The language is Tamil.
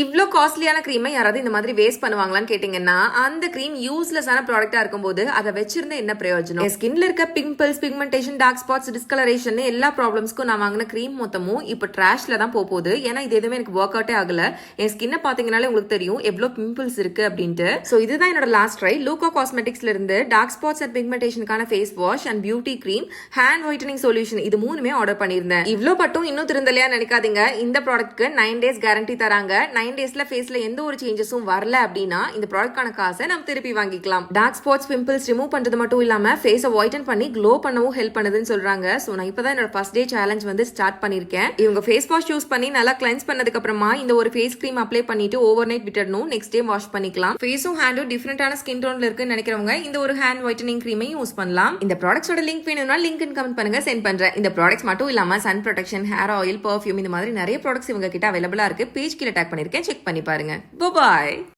இவ்வளோ காஸ்ட்லியான க்ரீமை யாராவது இந்த மாதிரி வேஸ்ட் பண்ணுவாங்களான்னு கேட்டிங்கன்னா அந்த க்ரீம் யூஸ்லெஸ்ஸான ப்ராடக்டாக இருக்கும்போது அதை வச்சிருந்த என்ன பிரயோஜனம்? என் ஸ்கின்ல இருக்க pimples pigmentation dark spots discoloration எல்லா ப்ராப்ளம்ஸ்க்கும் நான் வாங்கின க்ரீம் மொத்தமும் இப்போ ட்ராஷ்ல தான் போகுது ஏன்னா இது எதுவுமே எனக்கு ஒர்க் அவுட்டே ஆகல. என் ஸ்கின்னை பார்த்தீங்கனாலே உங்களுக்கு தெரியும் எவ்வளோ பிம்பிள்ஸ் இருக்கு அப்படின்ட்டு. ஸோ இதுதான் என்னோட லாஸ்ட் ட்ரை லூகோ காஸ்மெட்டிக்ஸ்ல இருந்து dark spots and பிக்மெண்டேஷனுக்கான face wash and beauty cream hand whitening solution இது மூணுமே ஆர்டர் பண்ணியிருந்தேன். இவ்வளோ பட்டும் இன்னும் திருந்தலையா நினைக்காதீங்க. இந்த ப்ராடக்ட்க்கு நைன் டேஸ் கேரண்டி தராங்க. நைன் டேஸ்ல ஃபேஸ்ல எந்த ஒரு சேஞ்சஸும் வரல அப்படின்னா இந்த ப்ராடக்ட்கான காசை நம்ம திருப்பி வாங்கிக்கலாம். டார்க் ஸ்பாட்ஸ் பிம்பிள்ஸ் ரிமூவ் பண்றது மட்டும் இல்லாம ஃபேஸை ஒயிட்டன் பண்ணி க்ளோ பண்ணவும் ஹெல்ப் பண்ணுதுன்னு சொல்றாங்க. ஸோ நான் இப்பதான் என்னோட ஃபர்ஸ்ட் டே சேலஞ்ச் வந்து ஸ்டார்ட் பண்ணிருக்கேன். இவங்க ஃபேஸ் வாஷ் யூஸ் பண்ணி நல்லா கிளென்ஸ் பண்ணதுக்கு அப்புறமா இந்த ஒரு ஃபேஸ் க்ரீம் அப்ளை பண்ணிட்டு ஓவர் நைட் விட்டுடணும். நெக்ஸ்ட் டே வாஷ் பண்ணிக்கலாம். ஃபேஸும் ஹேண்டும் டிஃப்ரெண்டான ஸ்கின் டோன்ல இருக்குன்னு நினைக்கிறவங்க இந்த ஒரு ஹேண்ட் ஒயிட்டனிங் கிரீமையும் யூஸ் பண்ணலாம். இந்த ப்ராடக்ட்ஸோட லிங்க் வேணும்னா லிங்க் கமெண்ட் பண்ணுங்க சென்ட் பண்றேன். இந்த ப்ராடக்ட்ஸ் மட்டும் இல்லாம sun protection hair oil perfume இந்த மாதிரி நிறைய ப்ராடக்ட்ஸ் இவங்க கிட்ட அவைலபிளா இருக்கு. பேஜ் கீழே டேக் பண்ணிருக்கேன். செக் பண்ணி பாருங்க பாய்